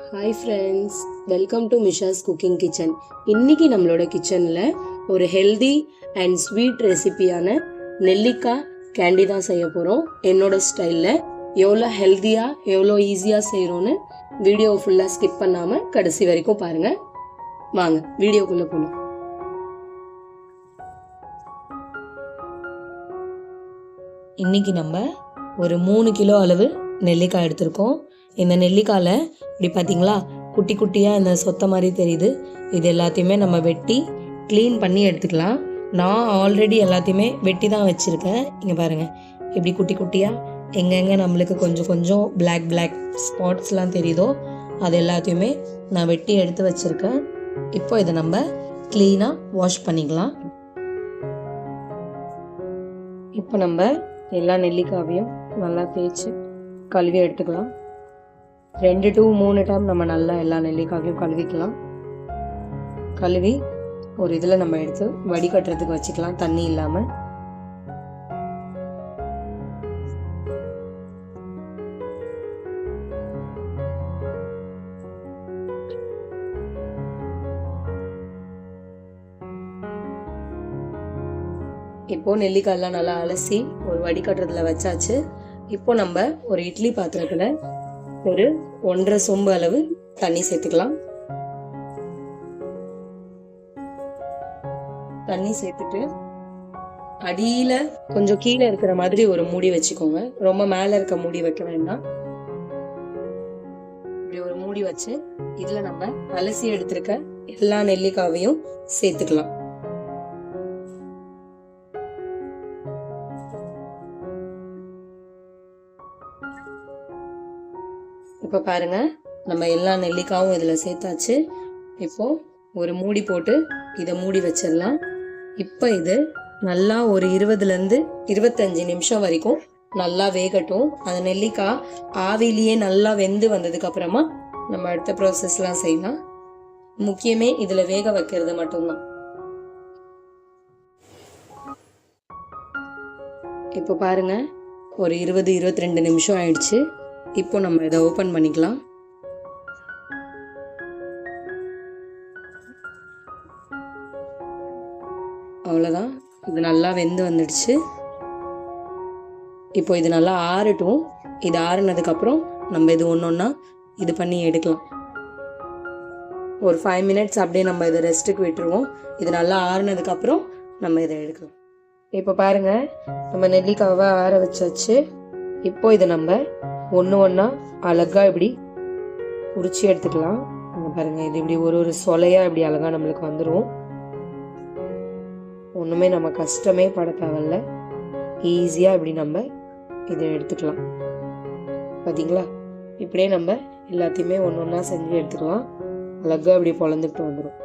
Hi friends welcome to Misha's cooking kitchen இன்னைக்கு நம்மளோட கிச்சனில் ஒரு ஹெல்தி அண்ட் ஸ்வீட் ரெசிபியான நெல்லிக்காய் கேண்டி தான் செய்ய போகிறோம் என்னோட ஸ்டைலில் எவ்வளோ ஹெல்த்தியாக எவ்வளோ ஈஸியாக செய்கிறோன்னு வீடியோ ஃபுல்லாக ஸ்கிப் பண்ணாமல் கடைசி வரைக்கும் பாருங்கள் வாங்க வீடியோக்குள்ளே போகணும் இன்னைக்கு நம்ம ஒரு மூணு கிலோ அளவு நெல்லிக்காய் எடுத்திருக்கோம். இந்த நெல்லிக்காயில் இப்படி பார்த்தீங்களா குட்டி குட்டியாக இந்த சொத்த மாதிரி தெரியுது. இது எல்லாத்தையுமே நம்ம வெட்டி க்ளீன் பண்ணி எடுத்துக்கலாம். நான் ஆல்ரெடி எல்லாத்தையுமே வெட்டி தான் வச்சுருக்கேன். இங்கே பாருங்கள் இப்படி குட்டி குட்டியாக எங்கெங்கே நம்மளுக்கு கொஞ்சம் கொஞ்சம் பிளாக் பிளாக் ஸ்பாட்ஸ்லாம் தெரியுதோ அது எல்லாத்தையுமே நான் வெட்டி எடுத்து வச்சுருக்கேன். இப்போ இதை நம்ம க்ளீனாக வாஷ் பண்ணிக்கலாம். இப்போ நம்ம எல்லா நெல்லிக்காவையும் நல்லா தேய்ச்சி கழுவி எடுத்துக்கலாம். ரெண்டு டு மூணு டைம் நம்ம நல்லா எல்லா நெல்லிக்காயும் கழுவிக்கலாம். கழுவி ஒரு இதில் நம்ம எடுத்து வடிகட்டுறதுக்கு வச்சுக்கலாம் தண்ணி இல்லாமல் இப்போ நெல்லிக்காயெல்லாம் நல்லா அலசி ஒரு வடிகட்டுறதுல வச்சாச்சு. இப்போ நம்ம ஒரு இட்லி பாத்திரத்தில் ஒரு ஒன்றரை சொம்பு அளவு தண்ணி சேர்த்துக்கலாம். தண்ணி சேர்த்துட்டு அடியில கொஞ்சம் கீழே இருக்கிற மாதிரி ஒரு மூடி வச்சுக்கோங்க. ரொம்ப மேல இருக்க மூடி வைக்க வேண்டாம். இப்படி ஒரு மூடி வச்சு இதுல நம்ம அலசி எடுத்திருக்க எல்லா நெல்லிக்காவையும் சேர்த்துக்கலாம். இப்போ பாருங்கள் நம்ம எல்லா நெல்லிக்காயும் இதில் சேர்த்தாச்சு. இப்போது ஒரு மூடி போட்டு இதை மூடி வச்சிடலாம். இப்போ இது நல்லா ஒரு இருபதுலேருந்து இருபத்தஞ்சி நிமிஷம் வரைக்கும் நல்லா வேகட்டும். அந்த நெல்லிக்காய் ஆவிலேயே நல்லா வெந்து வந்ததுக்கப்புறமா நம்ம அடுத்த ப்ராசஸ்லாம் செய்யலாம். முக்கியமே இதில் வேக வைக்கிறது மட்டும்தான். இப்போ பாருங்கள் ஒரு இருபது இருபத்தி ரெண்டு நிமிஷம் ஆயிடுச்சு. இப்போ நம்ம இதை ஓப்பன் பண்ணிக்கலாம். அவ்வளோதான் இது நல்லா வெந்து வந்துடுச்சு. இப்போ இது நல்லா ஆறட்டும். இது ஆறுனதுக்கப்புறம் நம்ம இது ஒன்று ஒன்றா இது பண்ணி எடுக்கலாம். ஒரு ஃபைவ் மினிட்ஸ் அப்படியே நம்ம இதை ரெஸ்ட்டுக்கு விட்டுருவோம். இது நல்லா ஆறுனதுக்கப்புறம் நம்ம இதை எடுக்கலாம். இப்போ பாருங்கள் நம்ம நெல்லிக்காவை ஆற வச்சாச்சு. இப்போ இதை நம்ம ஒன்று ஒன்றா அழகாக இப்படி உரிச்சு எடுத்துக்கலாம். இங்கே பாருங்கள் இது இப்படி ஒரு ஒரு சொலையாக இப்படி அழகாக நம்மளுக்கு வந்துடும் ஒன்றுமே நம்ம கஷ்டமே பட தேவையில்ல. ஈஸியாக இப்படி நம்ம இதை எடுத்துக்கலாம். பார்த்தீங்களா இப்படியே நம்ம எல்லாத்தையுமே ஒன்று ஒன்றா செஞ்சு எடுத்துக்கலாம். அழகாக இப்படி பொழந்துக்கிட்டு வந்துடும்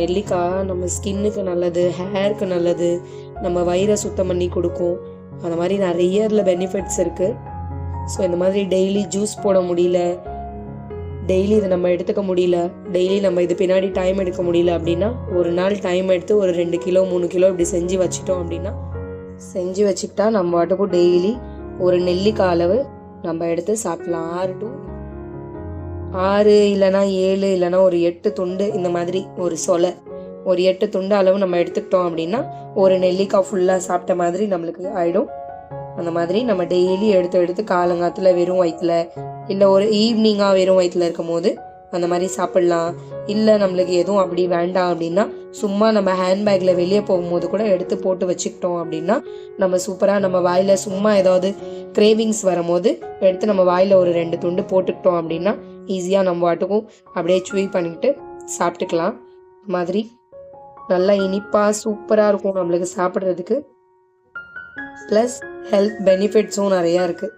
நெல்லிக்காய் நம்ம ஸ்கின்னுக்கு நல்லது ஹேருக்கு நல்லது நம்ம வயிறை சுத்தம் பண்ணி கொடுக்கும். அந்த மாதிரி நிறைய இதில் பெனிஃபிட்ஸ் இருக்குது ஸோ இந்த மாதிரி டெய்லி ஜூஸ் போட முடியல டெய்லி இதை நம்ம எடுத்துக்க முடியல டெய்லி நம்ம இது பின்னாடி டைம் எடுக்க முடியல அப்படின்னா ஒரு நாள் டைம் எடுத்து ஒரு ரெண்டு கிலோ மூணு கிலோ இப்படி செஞ்சு வச்சிட்டோம் அப்படின்னா செஞ்சு வச்சுக்கிட்டா நம்ம வாட்டுக்கும் டெய்லி ஒரு நெல்லிக்காய் அளவு நம்ம எடுத்து சாப்பிடலாம். ஆறு டு ஆறு இல்லைனா ஏழு இல்லைனா ஒரு எட்டு துண்டு இந்த மாதிரி ஒரு சொலை. ஒரு எட்டு துண்டு அளவு நம்ம எடுத்துக்கிட்டோம் அப்படின்னா ஒரு நெல்லிக்காய் ஃபுல்லாக சாப்பிட்ட மாதிரி நம்மளுக்கு ஆயிடும். அந்த மாதிரி நம்ம டெய்லி எடுத்து எடுத்து காலங்காத்தில் வெறும் வயிற்றுல இல்லை ஒரு ஈவினிங்காக வெறும் வயிற்றுல இருக்கும் போது அந்த மாதிரி சாப்பிட்லாம். இல்லை நம்மளுக்கு எதுவும் அப்படி வேண்டாம் அப்படின்னா சும்மா நம்ம ஹேண்ட்பேக்கில் வெளியே போகும்போது கூட எடுத்து போட்டு வச்சுக்கிட்டோம் அப்படின்னா நம்ம சூப்பராக நம்ம வாயில் சும்மா ஏதாவது கிரேவிங்ஸ் வரும்போது எடுத்து நம்ம வாயில் ஒரு ரெண்டு துண்டு போட்டுக்கிட்டோம் அப்படின்னா ஈஸியாக நம்ம வாட்டுக்கும். அப்படியே சுவை பண்ணிக்கிட்டு சாப்பிட்டுக்கலாம். மாதிரி நல்லா இனிப்பாக சூப்பராக இருக்கும் நம்மளுக்கு சாப்பிட்றதுக்கு. ப்ளஸ் ஹெல்த் பெனிஃபிட்ஸும் நிறையா இருக்குது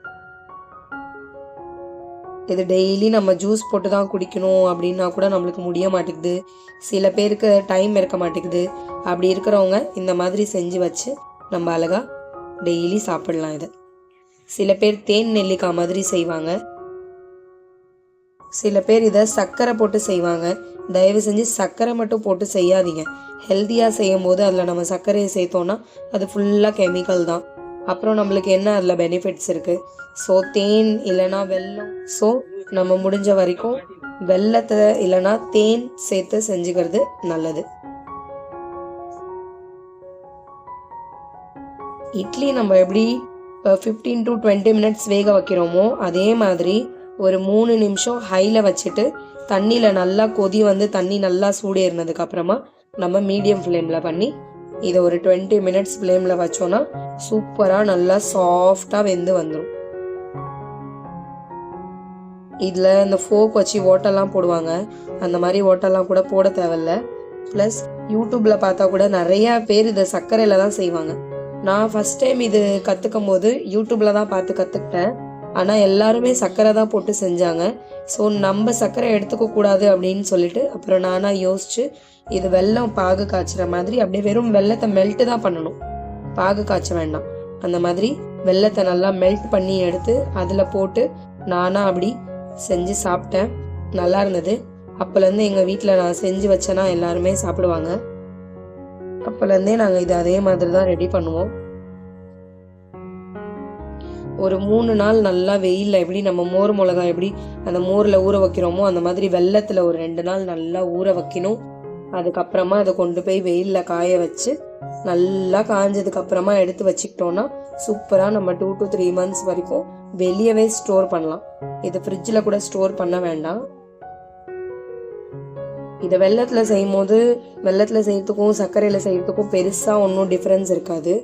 இது டெய்லி நம்ம ஜூஸ் போட்டு தான் குடிக்கணும் அப்படின்னா கூட நம்மளுக்கு முடிய மாட்டேங்குது. சில பேருக்கு டைம் இருக்க மாட்டேங்குது. அப்படி இருக்கிறவங்க இந்த மாதிரி செஞ்சு வச்சு நம்ம அழகாக டெய்லி சாப்பிடலாம் இதை. சில பேர் தேன் நெல்லிக்காய் மாதிரி செய்வாங்க. சில பேர் இதை சர்க்கரை போட்டு செய்வாங்க. தயவு செஞ்சு சர்க்கரை மட்டும் போட்டு செய்யாதீங்க. ஹெல்த்தியாக செய்யும் போது அதில் நம்ம சர்க்கரையை சேர்த்தோன்னா அது ஃபுல்லாக கெமிக்கல் தான். அப்புறம் நம்மளுக்கு என்ன அதில் பெனிஃபிட்ஸ் இருக்குது ஸோ தேன் இல்லைன்னா வெல்லம். ஸோ நம்ம முடிஞ்ச வரைக்கும் வெல்லத்தை இல்லைன்னா தேன் சேர்த்து செஞ்சுக்கிறது நல்லது. இட்லி நம்ம எப்படி ஃபிஃப்டீன் டு டுவெண்ட்டி மினிட்ஸ் வேக வைக்கிறோமோ அதே மாதிரி ஒரு மூணு நிமிஷம் ஹையில் வச்சுட்டு தண்ணியில் நல்லா கொதி வந்து தண்ணி நல்லா சூடேறினதுக்கு அப்புறமா நம்ம மீடியம் ஃப்ளேமில் பண்ணி இதை ஒரு டுவெண்ட்டி மினிட்ஸ் ஃப்ளேமில் வச்சோன்னா சூப்பராக நல்லா சாஃப்டாக வெந்து வந்துடும் இதில் இந்த ஃபோக் வச்சு ஓட்டெல்லாம் போடுவாங்க. அந்த மாதிரி ஓட்டெல்லாம் கூட போட தேவையில்ல. ப்ளஸ் யூடியூப்பில் பார்த்தா கூட நிறையா பேர் இதை சர்க்கரையில் தான் செய்வாங்க. நான் ஃபஸ்ட் டைம் இது கற்றுக்கும் போது யூடியூப்பில் தான் பார்த்து கற்றுக்கிட்டேன் ஆனால் எல்லாருமே சர்க்கரை தான் போட்டு செஞ்சாங்க. ஸோ நம்ம சர்க்கரை எடுத்துக்க கூடாது அப்படின்னு சொல்லிட்டு அப்புறம் நானாக யோசிச்சு இது வெல்லம் பாகு காய்ச்சுற மாதிரி அப்படியே வெறும் வெள்ளத்தை மெல்ட்டு தான் பண்ணணும். பாகு காய்ச்ச வேண்டாம். அந்த மாதிரி வெள்ளத்தை நல்லா மெல்ட் பண்ணி எடுத்து அதில் போட்டு நானாக அப்படி செஞ்சு சாப்பிட்டேன். நல்லா இருந்தது. அப்போலேருந்து எங்கள் வீட்டில் நான் செஞ்சு வச்சேன்னா எல்லாருமே சாப்பிடுவாங்க. அப்போலேருந்தே நாங்கள் இது அதே மாதிரி தான் ரெடி பண்ணுவோம். ஒரு மூணு நாள் நல்லா வெயிலில் எப்படி நம்ம மோர் மிளகா எப்படி அந்த மோரில் ஊற வைக்கிறோமோ அந்த மாதிரி வெள்ளத்தில் ஒரு ரெண்டு நாள் நல்லா ஊற வைக்கணும். அதுக்கப்புறமா அதை கொண்டு போய் வெயிலில் காய வச்சு நல்லா காஞ்சதுக்கப்புறமா எடுத்து வச்சுக்கிட்டோன்னா சூப்பராக நம்ம டூ டு த்ரீ மந்த்ஸ் வரைக்கும் வெளியவே ஸ்டோர் பண்ணலாம். இது ஃப்ரிட்ஜில் கூட ஸ்டோர் பண்ண வேண்டாம். இதை வெள்ளத்தில் செய்யும் போது வெள்ளத்தில் செய்யறதுக்கும் சர்க்கரையில் செய்யறதுக்கும் பெருசாக ஒன்றும் டிஃப்ரென்ஸ் இருக்காது.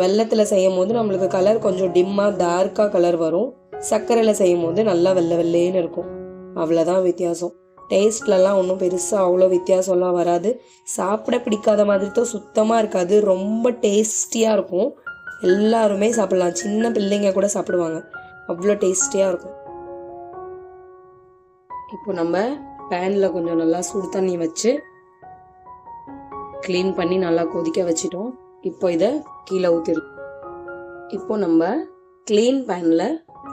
வெள்ளத்தில் செய்யும் போது நம்மளுக்கு கலர் கொஞ்சம் டிம்மாக டார்க்காக கலர் வரும். சர்க்கரையில் செய்யும் போது நல்லா வெள்ளை வெள்ளைன்னு இருக்கும். அவ்வளோதான் வித்தியாசம். டேஸ்ட்லலாம் ஒன்றும் பெருசாக அவ்வளோ வித்தியாசம்லாம் வராது. சாப்பிட பிடிக்காத மாதிரி தான் சுத்தமாக இருக்காது. ரொம்ப டேஸ்டியாக இருக்கும். எல்லாருமே சாப்பிடலாம். சின்ன பிள்ளைங்க கூட சாப்பிடுவாங்க. அவ்வளோ டேஸ்டியாக இருக்கும். இப்போ நம்ம பேனில் கொஞ்சம் நல்லா சுடு தண்ணி வச்சு க்ளீன் பண்ணி நல்லா கொதிக்க வச்சிட்டோம். இப்போ இதை கீழே ஊற்றிடும் இப்போ நம்ம க்ளீன் பேனில்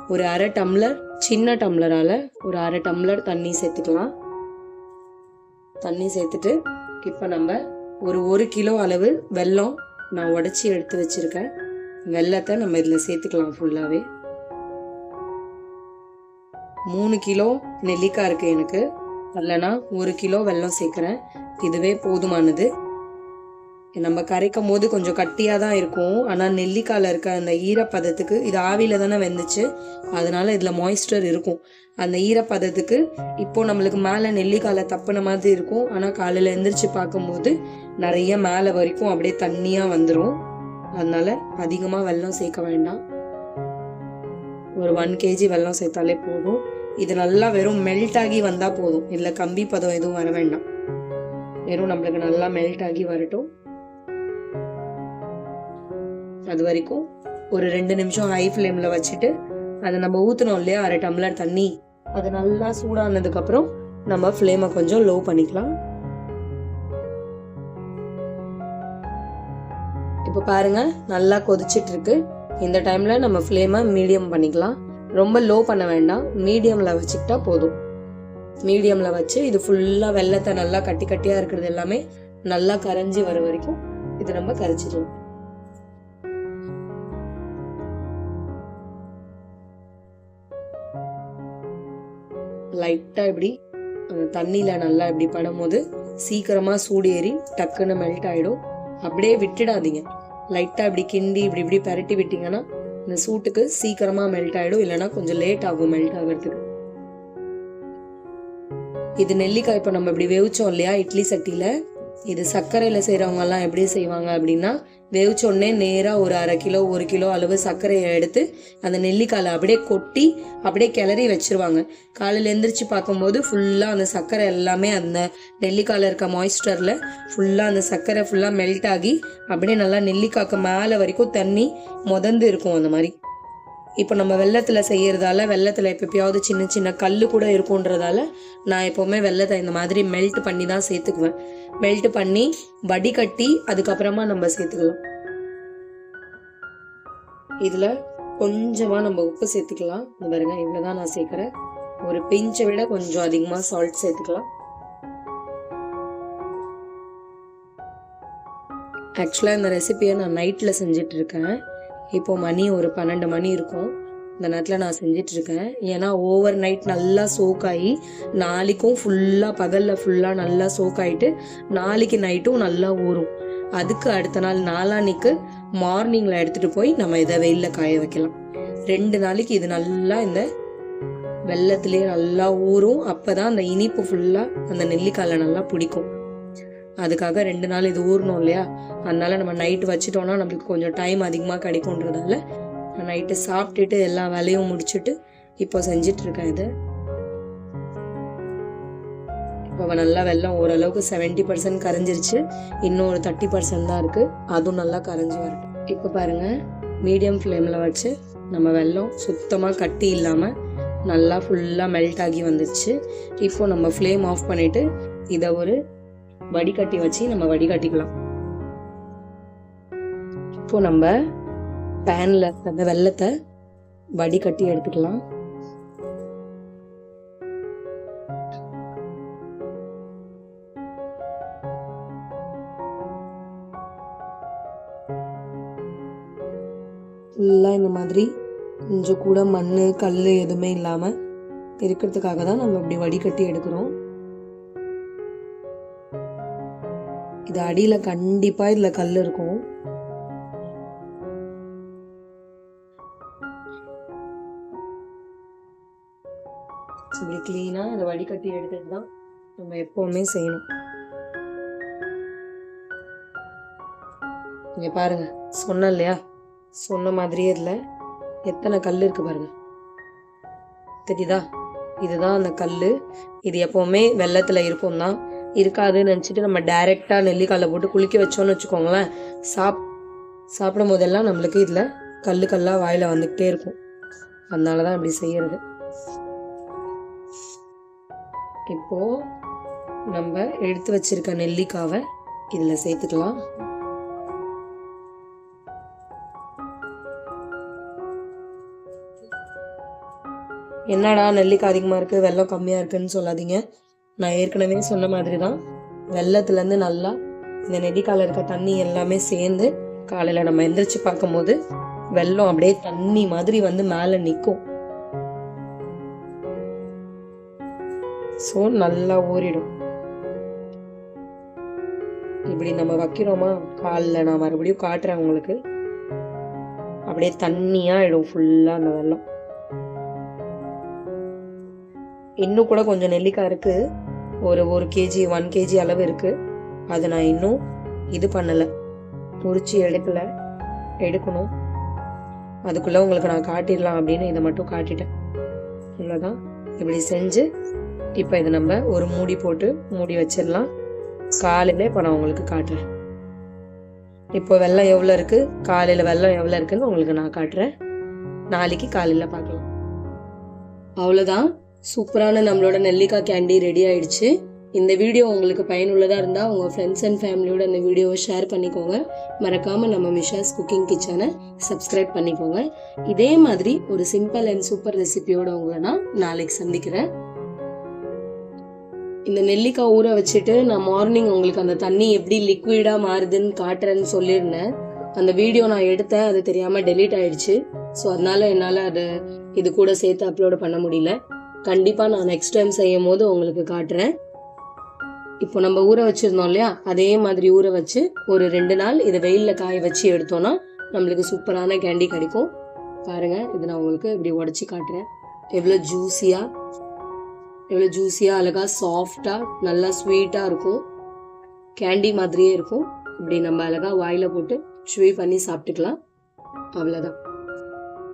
ஒரு அரை டம்ளர் சின்ன டம்ளரால் ஒரு அரை டம்ளர் தண்ணி சேர்த்துக்கலாம். தண்ணி சேர்த்துட்டு இப்போ நம்ம ஒரு ஒரு கிலோ அளவு வெல்லம் நான் உடச்சி எடுத்து வச்சுருக்கேன். வெல்லத்தை நம்ம இதில் சேர்த்துக்கலாம் ஃபுல்லாகவே மூணு கிலோ நெல்லிக்காய் இருக்குது எனக்கு. இல்லைனா ஒரு கிலோ வெல்லம் சேர்க்குறேன். இதுவே போதுமானது. நம்ம கரைக்கும் போது கொஞ்சம் கட்டியாக தான் இருக்கும். ஆனால் நெல்லிக்காயில் இருக்க அந்த ஈரப்பதத்துக்கு இது ஆவியில் தானே வெந்துச்சு. அதனால இதில் மாய்ஸ்டர் இருக்கும். அந்த ஈரப்பதத்துக்கு இப்போ நம்மளுக்கு மேலே நெல்லிக்காயில் தப்புன மாதிரி இருக்கும். ஆனால் காலையில் எந்திரிச்சு பார்க்கும்போது நிறைய மேலே வரைக்கும் அப்படியே தண்ணியாக வந்துடும் அதனால அதிகமாக வெல்லம் சேர்க்க வேண்டாம். ஒரு ஒன் கேஜி வெல்லம் சேர்த்தாலே போதும். இது நல்லா வெறும் மெல்ட் ஆகி வந்தால் போதும். இல்லை கம்பி பதம் எதுவும் வர வேண்டாம். வெறும் நம்மளுக்கு நல்லா மெல்ட் ஆகி வரட்டும். அது வரைக்கும் ஒரு ரெண்டு நிமிஷம் ஹை ஃப்ளேமில் வச்சுட்டு அதை நம்ம ஊற்றணும் இல்லையா? அரை டம்ளர் தண்ணி. அது நல்லா சூடானதுக்கப்புறம் நம்ம ஃப்ளேமை கொஞ்சம் லோ பண்ணிக்கலாம். இப்போ பாருங்க நல்லா கொதிச்சிட்டு இருக்கு இந்த டைம்ல நம்ம ஃப்ளேமை மீடியம் பண்ணிக்கலாம். ரொம்ப லோ பண்ண வேண்டாம். மீடியம்ல வச்சுக்கிட்டா போதும். மீடியம்ல வச்சு இது ஃபுல்லா வெள்ளத்தை நல்லா கட்டி கட்டியா இருக்கிறது எல்லாமே நல்லா கரைஞ்சி வர வரைக்கும் இது நம்ம கரைச்சிடலாம். லைட்டாக இப்படி தண்ணியில் நல்லா இப்படி படும்போது சீக்கிரமாக சூடு ஏறி டக்குன்னு மெல்ட் ஆகிடும் அப்படியே விட்டுடாதீங்க. லைட்டாக இப்படி கிண்டி இப்படி இப்படி பரட்டி விட்டிங்கன்னா இந்த சூட்டுக்கு சீக்கிரமாக மெல்ட் ஆகிடும் இல்லைன்னா கொஞ்சம் லேட் ஆகும் மெல்ட் ஆகிறதுக்கு. இது நெல்லிக்காய் இப்போ நம்ம இப்படி வேவிச்சோம் இல்லையா இட்லி சட்டியில். இது சர்க்கரையில் செய்கிறவங்கெல்லாம் எப்படி செய்வாங்க அப்படின்னா வேவிச்சோடனே நேராக ஒரு அரை கிலோ ஒரு கிலோ அளவு சர்க்கரையை எடுத்து அந்த நெல்லிக்காயில் அப்படியே கொட்டி அப்படியே கிளறி வச்சிருவாங்க. காலையில் எந்திரிச்சு பார்க்கும்போது ஃபுல்லாக அந்த சர்க்கரை எல்லாமே அந்த நெல்லிக்காயில் இருக்க மாய்ஸ்டரில் ஃபுல்லாக அந்த சர்க்கரை ஃபுல்லாக மெல்ட் ஆகி அப்படியே நல்லா நெல்லிக்காய்க்கு மேலே வரைக்கும் தண்ணி முதந்து இருக்கும் அந்த மாதிரி. இப்போ நம்ம வெள்ளத்தில் செய்கிறதால வெள்ளத்தில் எப்பயாவது சின்ன சின்ன கல் கூட இருக்குன்றதால நான் எப்போவுமே வெள்ளத்தை இந்த மாதிரி மெல்ட் பண்ணி தான் சேர்த்துக்குவேன். மெல்ட் பண்ணி வடிகட்டி அதுக்கப்புறமா நம்ம சேர்த்துக்கலாம். இதில் கொஞ்சமாக நம்ம உப்பு சேர்த்துக்கலாம். இந்த பாருங்க இவ்வளோ தான் நான் சேர்க்குறேன். ஒரு பிஞ்சை விட கொஞ்சம் அதிகமாக சால்ட் சேர்த்துக்கலாம். ஆக்சுவலாக இந்த ரெசிபியை நான் நைட்டில் செஞ்சிட்ருக்கேன் இப்போது மணி ஒரு பன்னெண்டு மணி இருக்கும். இந்த நேரத்தில் நான் செஞ்சிட்ருக்கேன். ஏன்னா ஓவர் நைட் நல்லா சோக் ஆகி நாளைக்கும் ஃபுல்லாக பகலில் ஃபுல்லாக நல்லா சோக் ஆகிட்டு நாளைக்கு நைட்டும் நல்லா ஊறும். அதுக்கு அடுத்த நாள் நாளான்னைக்கு மார்னிங்கில் எடுத்துகிட்டு போய் நம்ம இதை வெயிலில் காய வைக்கலாம். ரெண்டு நாளைக்கு இது நல்லா இந்த வெள்ளத்துலேயே நல்லா ஊறும். அப்போ தான் அந்த இனிப்பு ஃபுல்லாக அந்த நெல்லிக்காயில் நல்லா பிடிக்கும். அதுக்காக ரெண்டு நாள் இது ஊறணும் இல்லையா? அதனால நம்ம நைட்டு வச்சிட்டோம்னா நம்மளுக்கு கொஞ்சம் டைம் அதிகமாக கிடைக்கும்ன்றதால நான் நைட்டு சாப்பிட்டுட்டு எல்லா வேலையும் முடிச்சுட்டு இப்போ செஞ்சுட்டு இருக்கேன் இது. இப்போ நல்லா வெள்ளம் ஓரளவுக்கு செவன்ட்டி பர்சன்ட் கரைஞ்சிருச்சு. இன்னும் ஒரு தேர்ட்டி பர்சன்ட் தான் இருக்குது அதுவும் நல்லா கரைஞ்சி வரட்டும். இப்போ பாருங்கள் மீடியம் ஃப்ளேமில் வச்சு நம்ம வெள்ளம் சுத்தமாக கட்டி இல்லாமல் நல்லா ஃபுல்லாக மெல்ட் ஆகி வந்துருச்சு. இப்போ நம்ம ஃப்ளேம் ஆஃப் பண்ணிவிட்டு இதை ஒரு வடிகட்டி வச்சு நம்ம வடிகட்டிக்கலாம். இப்போ நம்ம பேனில் அந்த வெள்ளத்தை வடிகட்டி எடுத்துக்கலாம். ஃபுல்லாக இந்த மாதிரி கொஞ்சம் கூட மண் கல் எதுவுமே இல்லாமல் இருக்கிறதுக்காக தான் நம்ம இப்படி வடிகட்டி எடுக்கிறோம். இது அடியில் கண்டிப்பாக இதில் கல் இருக்கும். இப்படி க்ளீனாக அதை வடிகட்டி எடுத்துட்டு தான் நம்ம எப்போவுமே செய்யணும். இங்க பாருங்க சொன்னேன் இல்லையா? சொன்ன மாதிரியே இல்லை எத்தனை கல் இருக்கு பாருங்க. தெரியுதா? இதுதான் அந்த கல் இது எப்போவுமே வெள்ளத்தில் இருக்கும் தான் இருக்காதுன்னு நினச்சிட்டு நம்ம டைரெக்டாக நெல்லிக்காயில் போட்டு குளிக்க வச்சோம்னு வச்சுக்கோங்களேன். சாப் சாப்பிடும் போதெல்லாம் நம்மளுக்கு இதில் கல் கல்லாக வாயில் வந்துக்கிட்டே இருக்கும். அதனால தான் இப்படி செய்யறது. இப்போ நம்ம எடுத்து வச்சிருக்க நெல்லிக்காவை இதில் சேர்த்துக்கலாம். என்னடா நெல்லிக்காய் அதிகமாக இருக்குது வெள்ளம் கம்மியாக இருக்குன்னு சொல்லாதீங்க. நான் ஏற்கனவே சொன்ன மாதிரி தான் வெள்ளத்துலேருந்து நல்லா இந்த நெடிக்கால இருக்க தண்ணி எல்லாமே சேர்ந்து காலையில் நம்ம எந்திரிச்சு பார்க்கும்போது வெள்ளம் அப்படியே தண்ணி மாதிரி வந்து மேலே நிற்கும் ஸோ நல்லா ஊறிடும். இப்படி நம்ம வைக்கிறோமா? காலில் நான் மறுபடியும் காட்டுறேன் உங்களுக்கு. அப்படியே தண்ணியாகிடும் ஃபுல்லாக அந்த வெள்ளம். இன்னும் கூட கொஞ்சம் நெல்லிக்காய் இருக்குது ஒரு ஒரு கேஜி ஒன் கேஜி அளவு இருக்குது அதை நான் இன்னும் இது பண்ணலை. முறித்து எடுக்கல. எடுக்கணும். அதுக்குள்ளே உங்களுக்கு நான் காட்டிடலாம் அப்படின்னு இதை மட்டும் காட்டிட்டேன். இவ்வளோதான் இப்படி செஞ்சு இப்போ இதை நம்ம ஒரு மூடி போட்டு மூடி வச்சிடலாம். காலையில் இப்போ நான் உங்களுக்கு காட்டுறேன். இப்போ வெள்ளம் எவ்வளோ இருக்குது காலையில் வெள்ளம் எவ்வளோ இருக்குதுன்னு உங்களுக்கு நான் காட்டுறேன். நாளைக்கு காலையில் பார்க்கலாம். அவ்வளோதான் சூப்பரான நம்மளோட நெல்லிக்காய் கேண்டி ரெடி ஆயிடுச்சு. இந்த வீடியோ உங்களுக்கு பயனுள்ளதாக இருந்தால் உங்கள் ஃப்ரெண்ட்ஸ் அண்ட் ஃபேமிலியோட இந்த வீடியோவை ஷேர் பண்ணிக்கோங்க. மறக்காமல் நம்ம மிஷாஸ் குக்கிங் கிச்சனை சப்ஸ்கிரைப் பண்ணிக்கோங்க. இதே மாதிரி ஒரு சிம்பிள் அண்ட் சூப்பர் ரெசிபியோட உங்களை நான் நாளைக்கு சந்திக்கிறேன். இந்த நெல்லிக்காய் ஊற வச்சுட்டு நான் மார்னிங் உங்களுக்கு அந்த தண்ணி எப்படி லிக்விடாக மாறுதுன்னு காட்டுறேன்னு சொல்லியிருந்தேன். அந்த வீடியோ நான் எடுத்தேன் அது தெரியாமல் டெலீட் ஆயிடுச்சு. ஸோ அதனால என்னால் அதை இது கூட சேர்த்து அப்லோடு பண்ண முடியல. கண்டிப்பாக நான் நெக்ஸ்ட் டைம் செய்யும் போது உங்களுக்கு காட்டுறேன். இப்போ நம்ம ஊற வச்சுருந்தோம் இல்லையா? அதே மாதிரி ஊற வச்சு ஒரு ரெண்டு நாள் இதை வெயிலில் காய வச்சு எடுத்தோம்னா நம்மளுக்கு சூப்பரான கேண்டி கிடைக்கும். பாருங்கள் இது நான் உங்களுக்கு இப்படி உடச்சி காட்டுறேன். எவ்வளோ ஜூஸியாக எவ்வளோ ஜூஸியாக அழகாக சாஃப்டாக நல்லா ஸ்வீட்டாக இருக்கும். கேண்டி மாதிரியே இருக்கும். இப்படி நம்ம அழகாக வாயில் போட்டு ஷ்வீ பண்ணி சாப்பிட்டுக்கலாம். அவ்வளோதான்